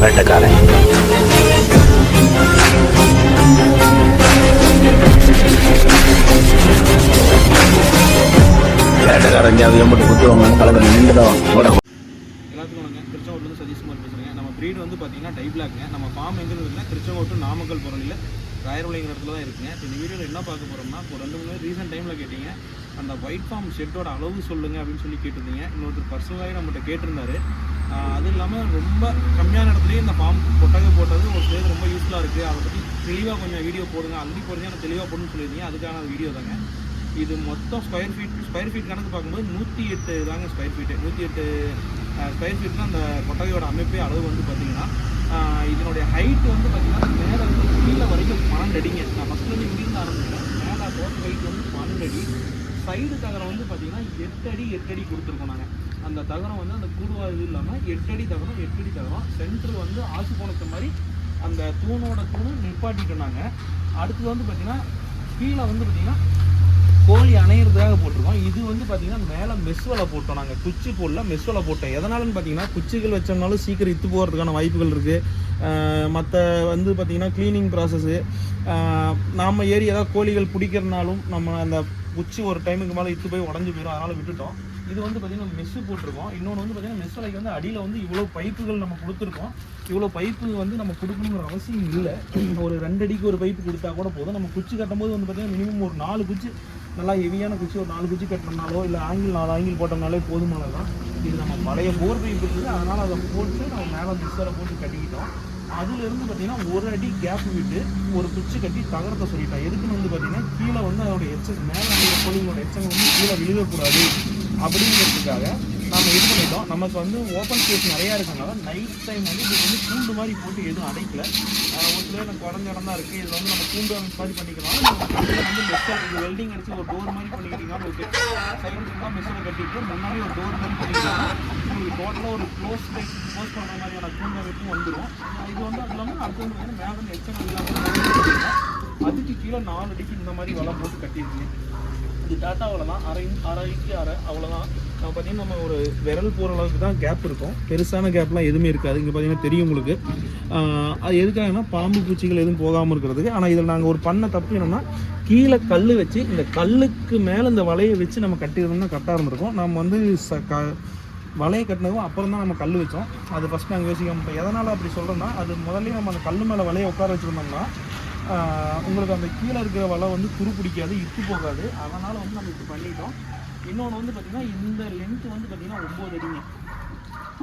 बैठक आ रहे हैं। ஜாதி மட்டும் குத்துவாங்க. கலந்து நின்றுதான் எல்லாத்துக்கும் வணக்கம் திருச்செங்கோட்டிலேருந்து சதீஷ்குமார் பேசுகிறேன் நம்ம ப்ரீடு வந்து பார்த்தீங்கன்னா டை பிளாக்ங்க நம்ம ஃபார்ம் எங்கே இருக்குன்னா திருச்செங்கோட்டு நாமக்கல் புறணியில் ராயர்வலைங்கிற இடத்துல தான் இருக்குங்க இப்போ இந்த வீடியோவில் என்ன பார்க்க போகிறோம்னா இப்போ ரெண்டு மூணு ரீசெண்ட் டைமில் கேட்டிங்க. அந்த ஒயிட் ஃபார்ம் ஷெட்டோட அளவு சொல்லுங்கள் அப்படின்னு சொல்லி கேட்டிருந்தீங்க. இன்னொருத்தர் பர்சனலாகி நம்மகிட்ட கேட்டிருந்தாரு. அது இல்லாமல் ரொம்ப கம்மியான இடத்துலையும் இந்த ஃபார்ம் கொட்டகை போட்டது ஒரு சிலருக்கு ரொம்ப யூஸ்ஃபுல்லாக இருக்குது அதை பற்றி தெளிவாக கொஞ்சம் வீடியோ போடுங்க. ஆல்ரெடி போடுங்க. ஆனால் தெளிவாக போடணும்னு சொல்லியிருந்தீங்க. அதுக்கான வீடியோ தாங்க. இது மொத்தம் ஸ்கொயர் ஃபீட் ஸ்கொயர் ஃபீட் கணக்கு பார்க்கும்போது நூற்றி எட்டு தாங்க ஸ்கொயர் ஃபீட்டு நூற்றி எட்டு ஸ்கொயர் ஃபீட்னா அந்த கொட்டகையோட அமைப்பே அளவு வந்து பார்த்தீங்கன்னா இதனுடைய ஹைட் வந்து பார்த்திங்கன்னா மேலே இருந்து கீழே வரைக்கும் பன்னெண்டு அடிங்க. நான் ஃபஸ்ட்டு வந்து இங்கிருந்து ஆரம்பிக்கிறேன். மேலே டோட்டல் ஹைட் வந்து பன்னெண்டு அடி. சைடு தகரம் வந்து பார்த்திங்கன்னா எட்டு அடி எட்டு அடி கொடுத்துருக்கோம் நாங்கள் அந்த தகரம் வந்து அந்த கூடுவா இது இல்லாமல் எட்டு அடி தகரம் எட்டு அடி தகரம். சென்டர் வந்து ஆசு போனது மாதிரி அந்த தூணோட தூணு நிப்பாட்டிட்டோம் நாங்கள் அடுத்தது வந்து பார்த்தீங்கன்னா கீழே வந்து பார்த்தீங்கன்னா கோழி அணையிறதுக்காக போட்டிருக்கோம். இது வந்து பார்த்தீங்கன்னா மேலே மெஸ் வலை போட்டோம் நாங்கள் குச்சி போடல மெஸ் வலை போட்டோம். எதனாலன்னு பார்த்தீங்கன்னா குச்சிகள் வச்சோம்னாலும் சீக்கிரம் இத்து போகிறதுக்கான வாய்ப்புகள் இருக்குது மற்ற வந்து பார்த்தீங்கன்னா க்ளீனிங் ப்ராசஸ்ஸு நாம் ஏறி ஏதாவது கோழிகள் பிடிக்கிறனாலும் நம்ம அந்த குச்சி ஒரு டைமுக்கு மேலே இத்து போய் உடஞ்சி போயிடும் அதனால் விட்டுட்டோம். இது வந்து பார்த்தீங்கன்னா மெஸ்ஸு போட்டிருக்கோம். இன்னொன்று வந்து பார்த்தீங்கன்னா மெஸ் வலைக்கு வந்து அடியில் வந்து இவ்வளோ பைப்புகள் நம்ம கொடுத்துருக்கோம். இவ்வளோ பைப்பு வந்து நம்ம கொடுக்கணுங்கிற அவசியம் இல்லை. ஒரு ரெண்டு அடிக்கு ஒரு பைப்பு கொடுத்தா கூட போதும். நம்ம குச்சி கட்டும்போது வந்து பார்த்தீங்கன்னா மினிமம் ஒரு நாலு குச்சி நல்லா ஹெவியான குச்சி ஒரு நாலு குச்சி கட்டினோம்னாலோ இல்லை ஆங்கிள் நாலு ஆங்கிள் போட்டோம்னாலே போதுமானதான் இது நம்ம பழைய போர் பைப் இருக்குது. அதனால் அதை போட்டு நம்ம மேலே மிக்சரை போட்டு கட்டிக்கிட்டோம். அதுலேருந்து பார்த்தீங்கன்னா ஒரு அடி கேப் விட்டு ஒரு குச்சி கட்டி தகரத்தை சொல்லிட்டோம் எதுக்குன்னு வந்து பார்த்தீங்கன்னா கீழே வந்து அதோட எச்சம் மேலே அந்த கோழிகளோட எச்சங்கள் வந்து கீழே விழுகக்கூடாது அப்படிங்கிறதுக்காக நம்ம இது பண்ணிட்டோம். நமக்கு வந்து ஓப்பன் ஸ்பேஸ் நிறையா இருக்கனால நைட் டைம் வந்து இது வந்து கூண்டு மாதிரி போட்டு எதுவும் அடைக்கல. ஒரு சில எனக்கு குறைஞ்ச இடம் தான் இருக்குது இதில் வந்து நம்ம கூண்டு அமைப்பு மாதிரி பண்ணிக்கலாம் வந்து பெஸ்ட்டாக இது வெல்டிங் அடிச்சு ஒரு டோர் மாதிரி பண்ணிக்கிட்டீங்கன்னா ஓகே தான் மெஸ்ஸில் கட்டிட்டு முன்னாடி ஒரு டோர் மாதிரி பண்ணிக்கலாம் உங்களுக்கு டோட்டலாக ஒரு க்ளோஸ் க்ளோஸ் பண்ணுற மாதிரியான கூண்டு அமைப்பும் வந்துடும் இது வந்து அது இல்லாமல் அடுத்து வந்து மேலே வந்து இல்லாமல் அதுக்கு கீழே நாலு அடிக்கு இந்த மாதிரி வலை போட்டு கட்டியிருக்கீங்க. இது டாட்டா அவ்வளோதான் அரை அரைக்கு அரை அரை அவ்வளோதான் நம்ம பார்த்தீங்கன்னா நம்ம ஒரு விரல் போகிற அளவுக்கு தான் கேப் இருக்கும். பெருசான கேப்லாம் எதுவுமே இருக்காது. இங்கே பார்த்தீங்கன்னா தெரியும் உங்களுக்கு. அது எதுக்காகன்னா பாம்பு பூச்சிகள் எதுவும் போகாமல் இருக்கிறதுக்கு. ஆனால் இதில் நாங்கள் ஒரு பண்ண தப்பு என்னென்னா கீழே கல் வச்சு இந்த கல்லுக்கு மேலே இந்த வலையை வச்சு நம்ம கட்டியிருந்தோம்னா கரெக்டாக இருந்திருக்கும் நம்ம வந்து ச க வலையை கட்டினதும் அப்புறம் தான் நம்ம கல் வச்சோம். அது ஃபஸ்ட் நாங்கள் யோசிக்க எதனால் அப்படி சொல்கிறோன்னா அது முதல்ல நம்ம அந்த கல் மேலே வலையை உட்கார வச்சுருந்தோம்னா உங்களுக்கு அந்த கீழே இருக்கிற வலை வந்து துரு பிடிக்காது இத்து போகாது. அதனால் வந்து நம்ம இப்படி பண்ணிட்டோம். இன்னொன்று வந்து பார்த்திங்கன்னா இந்த லென்த் வந்து பார்த்திங்கன்னா ஒம்பது அடிங்க.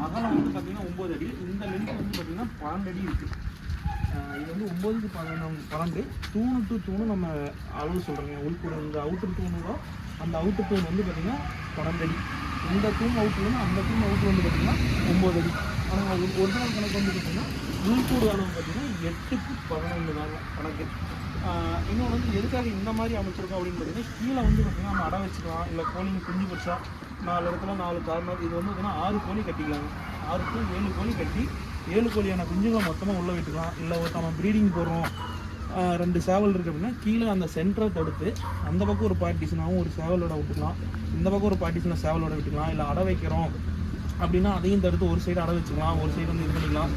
அகலம் வந்து பார்த்திங்கன்னா ஒம்பது அடி. இந்த லென்த் வந்து பார்த்திங்கன்னா பன்னெண்டு அடி இருக்குது இது வந்து ஒம்பதுக்கு பன்னெண்டு பன்னெண்டு. தூணு டு தூணு நம்ம அளவு சொல்கிறோங்க உள்கூட இந்த அவுட்டர் தூணுதோ அந்த அவுட்டர் தூண் வந்து பார்த்திங்கன்னா பன்னெண்டு அடி. இந்த தூண் அவுட்லேருந்து அந்த தூண் அவுட்ரு வந்து பார்த்திங்கன்னா ஒம்பது அடி. ஆனால் ஒரிஜினல் கணக்கு வந்து பார்த்திங்கன்னா உள்கூடு அளவு பார்த்திங்கன்னா எட்டுக்கு பதினொன்று தாங்க கணக்கு. இன்னொன்று வந்து எதுக்காக இந்த மாதிரி அமைச்சிருக்கோம் அப்படின்னு பார்த்தீங்கன்னா கீழே வந்து பார்த்திங்கன்னா நம்ம அடை வச்சுக்கலாம். இல்லை கோழிங்க குஞ்சு பச்சா நாலு இடத்துல நாலு கார்னர் இது வந்து பார்த்தீங்கன்னா ஆறு கோழி கட்டிக்கலாம் ஆறு டு ஏழு கோழி கட்டி ஏழு கோழியான குஞ்சுகளை மொத்தமாக உள்ளே விட்டுக்கலாம். இல்லை ஒரு நம்ம ப்ரீடிங் போடுறோம். ரெண்டு சேவல் இருக்குது அப்படின்னா கீழே அந்த சென்டரை தடுத்து அந்த பக்கம் ஒரு பார்ட்டிஷனாகவும் ஒரு சேவலோட விட்டுக்கலாம். இந்த பக்கம் ஒரு பார்ட்டிஷனை சேவலோட விட்டுக்கலாம். இல்லை அடை வைக்கிறோம். அப்படின்னா அதையும் தடுத்து ஒரு சைடு அடை வச்சுக்கலாம் ஒரு சைடு வந்து இது பண்ணிக்கலாம்.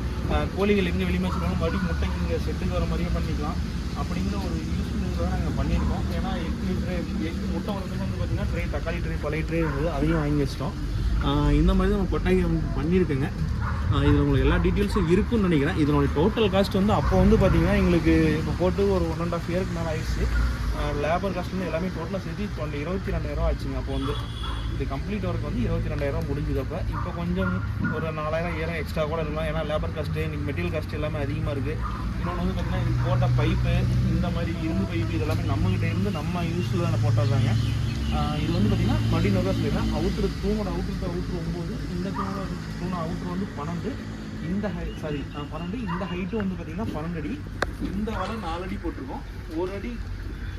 கோழிகள் எங்கே வெளியே வச்சுக்கலாம் மறுபடியும் முட்டைக்கு இங்கே செட்டுக்கு வர மாதிரியே பண்ணிக்கலாம். அப்படிங்கிற ஒரு யூஸ்ஃபுல்லாக நாங்கள் பண்ணியிருக்கோம். ஏன்னா எக்கு ட்ரே எக் முட்டை வரதுக்கு வந்து பார்த்திங்கன்னா ட்ரே தக்காளி ட்ரே பழைய ட்ரே இருந்தது அதையும் வாங்கி வச்சிட்டோம். இந்த மாதிரி தான் நம்ம கொட்டாய் பண்ணியிருக்கேங்க. இதில் உங்களுக்கு எல்லா டீட்டெயில்ஸும் இருக்குன்னு நினைக்கிறேன். இதனுடைய டோட்டல் காஸ்ட் வந்து அப்போ வந்து பார்த்தீங்கன்னா எங்களுக்கு இப்போ போட்டு ஒரு ஒன் அண்ட் ஆஃப் இயருக்கு மேலே ஆயிடுச்சு. லேபர் காஸ்ட் வந்து எல்லாமே டோட்டலாக சேர்த்து டுவெண்ட்டி இருபத்தி ரெண்டாயிரம் ஆச்சுங்க அப்போ வந்து இது கம்ப்ளீட் ஒர்க் வந்து இருபத்தி ரெண்டாயிரம் முடிஞ்சது. அப்போ இப்போ கொஞ்சம் ஒரு நாலாயிரம் ஏழாயிரம் எக்ஸ்ட்ரா கூட இருக்கலாம். ஏன்னா லேபர் காஸ்ட்டு இன்னைக்கு மெட்டீரியல் காஸ்ட் எல்லாமே அதிகமாக இருக்குது இன்னொன்று வந்து பார்த்தீங்கன்னா இது போட்ட பைப்பு இந்த மாதிரி இரும்பு பைப்பு இதெல்லாமே நம்மகிட்ட இருந்து நம்ம யூஸ்ஃபுல்லான போட்டதாங்க இது வந்து பார்த்தீங்கன்னா மறுபடியும் நோக்கா சொல்லிடுறேன் அவுட்ரு தூணோட அவுட்ரு அவுட்ரு ஒம்பது இந்த தூணோட தூணோட அவுட்ரு வந்து பன்னெண்டு. இந்த ஹை சாரி பன்னெண்டு. இந்த ஹைட்டும் வந்து பார்த்தீங்கன்னா பன்னெண்டு அடி. இந்த வலை நாலு அடி போட்டிருக்கோம். ஒரு அடி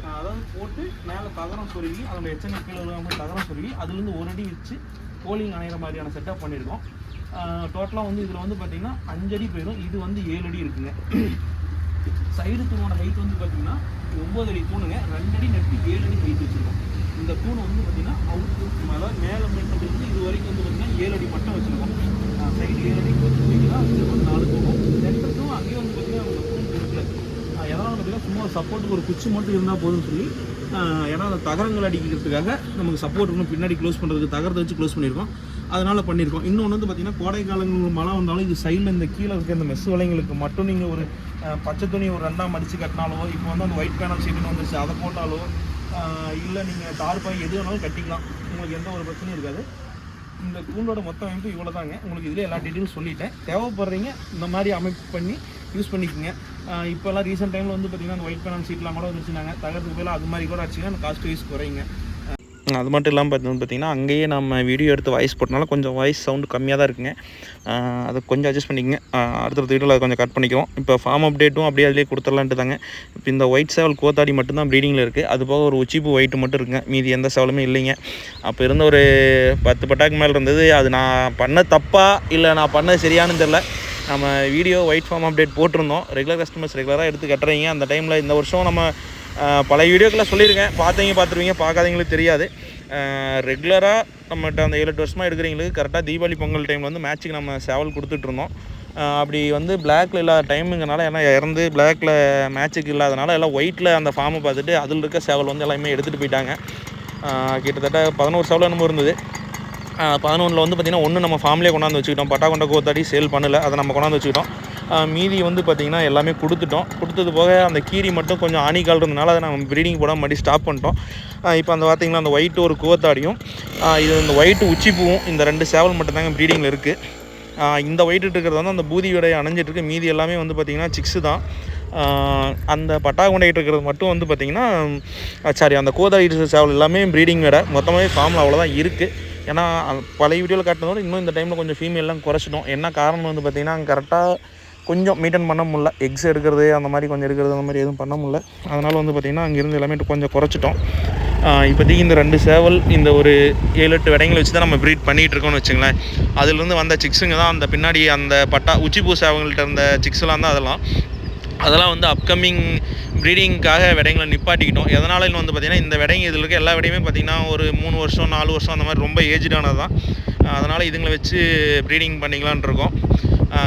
அதாவது போட்டு மேலே தகரம் சொருகி அதோட எச்சனை கீழே விழுகாம தகரம் சொருகி அதுலேருந்து ஒரு அடி வச்சு கோலிங் அணைகிற மாதிரியான செட்டப் பண்ணியிருக்கோம் டோட்டலாக வந்து இதில் வந்து பார்த்தீங்கன்னா அஞ்சடி போயிடும். இது வந்து ஏழு அடி இருக்குங்க. சைடு தூணோட ஹைட் வந்து பார்த்தீங்கன்னா ஒம்பது அடி தூணுங்க. ரெண்டு அடி நட்டு ஏழு அடி ஹைட் வச்சுருக்கோம். இந்த தூண் வந்து பார்த்திங்கன்னா அவுட் அதாவது மேலே இருந்து இது வரைக்கும் வந்து பார்த்தீங்கன்னா ஏழு அடி மட்டும் வச்சுருக்கோம். சைடு ஏழு அடி வச்சுருக்கீங்கன்னா இது வந்து நாலு தூணும் சென்டர் தூண் அங்கேயே வந்து பார்த்தீங்கன்னா அந்த தூண் இருக்குல்ல ஆஹ் எதனால் பார்த்தீங்கன்னா சும்மா சப்போர்ட்டுக்கு ஒரு குச்சி மட்டும் இருந்தால் போதும்னு சொல்லி ஏன்னா அந்த தகரங்கள் அடிக்கிறதுக்காக நமக்கு சப்போர்ட் இருக்கணும் பின்னாடி க்ளோஸ் பண்ணுறதுக்கு தகரத்தை வச்சு க்ளோஸ் பண்ணியிருக்கோம். அதனால் பண்ணியிருக்கோம். இன்னொன்று வந்து பார்த்தீங்கன்னா கோடை காலங்கள் மழை வந்தாலும் இது சைடில் இந்த கீழே இருக்க இந்த மெஸ் வலைங்களுக்கு மட்டும் நீங்கள் ஒரு பச்சை துணி ஒரு ரெண்டாம் அடித்து கட்டினாலோ இப்போ வந்து அந்த ஒயிட் பேனல் சீட்டுன்னு வந்துருச்சு அதை போட்டாலோ இல்லை நீங்கள் தார்பாய் எது வேணாலும் கட்டிக்கலாம். உங்களுக்கு எந்த ஒரு பிரச்சனையும் இருக்காது. இந்த கூண்டோட மொத்த அமைப்பு இவ்வளோ தாங்க உங்களுக்கு இதில் எல்லா டீட்டெயிலும் சொல்லிட்டேன். தேவைப்படுறீங்க இந்த மாதிரி அமைப்பு பண்ணி யூஸ் பண்ணிக்கோங்க. இப்போல்லாம் ரீசெண்ட் டைமில் வந்து பார்த்தீங்கன்னா அந்த ஒயிட் பேனல் சீட்லாம் கூட வந்துச்சுனாங்க. தகரத்துக்கு போய் அது மாதிரி கூட ஆச்சுன்னா அந்த காஸ்ட் வைஸ் குறையுங்க அது மட்டும் இல்லாமல் பார்த்தீங்கன்னா பார்த்தீங்கன்னா அங்கேயே நம்ம வீடியோ எடுத்து வாய்ஸ் போட்டனால கொஞ்சம் வாய்ஸ் சவுண்டு கம்மியாக தான் இருக்குங்க. அதை கொஞ்சம் அட்ஜஸ்ட் பண்ணிக்கங்க. அடுத்த அடுத்தடுத்த வீடியோவில் அதை கொஞ்சம் கட் பண்ணிக்கிறோம் இப்போ ஃபார்ம் அப்டேட்டும் அப்படியே அதிலே கொடுத்துடலான்ட்டு தாங்க. இப்போ இந்த ஒயிட் சேவல் கோத்தாடி மட்டும்தான் ப்ரீடிங்கில் இருக்குது அது போக ஒரு உச்சிப்பு ஒயிட்டு மட்டும் இருக்குங்க. மீதி எந்த சேவலுமே இல்லைங்க. அப்போ இருந்த ஒரு பத்து பட்டாக்கு மேலே இருந்தது. அது நான் பண்ண தப்பா இல்லை நான் பண்ணது சரியானு தெரில நம்ம வீடியோ ஒயிட் ஃபார்ம் அப்டேட் போட்டிருந்தோம். ரெகுலர் கஸ்டமர்ஸ் ரெகுலராக எடுத்து கட்டுறீங்க. அந்த டைமில் இந்த வருஷம் நம்ம பல பழைய வீடியோக்களை சொல்லியிருக்கேன். பார்த்தீங்க பார்த்துருவீங்க பார்க்காதவங்களுக்கு தெரியாது. ரெகுலராக நம்மகிட்ட அந்த ஏழு எட்டு வருஷமாக எடுக்கிறீங்களுக்கு கரெக்டாக தீபாவளி பொங்கல் டைமில் வந்து மேட்ச்சுக்கு நம்ம சேவல் கொடுத்துட்ருந்தோம். அப்படி வந்து பிளாக்ல இல்லாத டைமுங்கனால ஏன்னா இறந்து பிளாக்ல மேட்ச்சுக்கு இல்லாதனால எல்லாம் ஒயிட்டில் அந்த ஃபார்மை பார்த்துட்டு அதில் இருக்க சேவல் வந்து எல்லாமே எடுத்துகிட்டு போயிட்டாங்க. கிட்டத்தட்ட பதினோரு சேவல் என்னமோ இருந்தது. பதினொன்றில் வந்து பார்த்திங்கன்னா ஒன்று நம்ம ஃபார்ம்லேயே கொண்டாந்து வச்சுக்கிட்டோம். பட்டா கொண்ட கோத்தாடி சேல் பண்ணலை. அதை நம்ம கொண்டாந்து வச்சுக்கிட்டோம். மீதி வந்து பார்த்திங்கன்னா எல்லாமே கொடுத்துட்டோம். கொடுத்தது போக அந்த கீரி மட்டும் கொஞ்சம் ஆணிக்கால் இருந்தனால அதை நம்ம ப்ரீடிங் போடாமல் மறுபடியும் ஸ்டாப் பண்ணிட்டோம். இப்போ அந்த பார்த்திங்கன்னா அந்த ஒயிட்டு ஒரு கோத்தாடியும் இது இந்த ஒயிட்டு உச்சிப்பூவும் இந்த ரெண்டு சேவல் மட்டும்தாங்க ப்ரீடிங்கில் இருக்குது இந்த ஒயிட்டு இருக்கிறது வந்து அந்த பூதி விடையை அணைஞ்சிட்ருக்கு மீதி எல்லாமே வந்து பார்த்திங்கன்னா சிக்ஸு தான். அந்த பட்டா கொண்டைட்டு இருக்கிறது மட்டும் வந்து பார்த்திங்கன்னா சாரி அந்த கோதாடி சேவல் எல்லாமே ப்ரீடிங் வேடை. மொத்தமாகவே ஃபார்மில் அவ்வளோதான் இருக்குது ஏன்னா பழைய வீடியோவில் காட்டினதோட இன்னும் இந்த டைமில் கொஞ்சம் ஃபீமேல்லாம் குறைச்சிட்டோம். என்ன காரணம் வந்து பார்த்திங்கன்னா கரெக்டாக கொஞ்சம் மெயின்டைன் பண்ண முடில எக்ஸ் எடுக்கிறது அந்த மாதிரி கொஞ்சம் எடுக்கிறது அந்த மாதிரி எதுவும் பண்ண முடில அதனால் வந்து பார்த்திங்கன்னா அங்கேருந்து எல்லாமே கொஞ்சம் குறைச்சிட்டோம். இப்போதைக்கு இந்த ரெண்டு சேவல் இந்த ஒரு ஏழு எட்டு விடைங்களை வச்சு தான் நம்ம ப்ரீட் பண்ணிகிட்டு இருக்கோம்னு வச்சுங்களேன். அதுலேருந்து வந்த சிக்ஸுங்க தான் அந்த பின்னாடி அந்த பட்டா உச்சிப்பூ சேவங்கள்ட்ட இருந்த சிக்ஸ்லாம் தான் அதெல்லாம். அதெல்லாம் வந்து அப்கமிங் ப்ரீடிங்க்காக விடைங்களை நிப்பாட்டிக்கிட்டோம். எதனாலன்னு வந்து பார்த்திங்கன்னா இந்த விடைங்க இதில் இருக்க எல்லா விடையுமே பார்த்திங்கன்னா ஒரு மூணு வருஷம் நாலு வருஷம் அந்த மாதிரி ரொம்ப ஏஜ்டானது தான் அதனால் இதுங்களை வச்சு ப்ரீடிங் பண்ணிக்கலான் இருக்கோம்.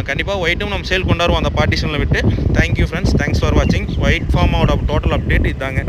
கண்டிப்பாக ஒயிட்டும் நம்ம சேல் கொண்டாடுவோம் அந்த பார்ட்டிஷனில் விட்டு. Thank you friends thanks for வாட்சிங் ஒயிட் ஃபார்மோட டோட்டல் அப்டேட் இதாங்க.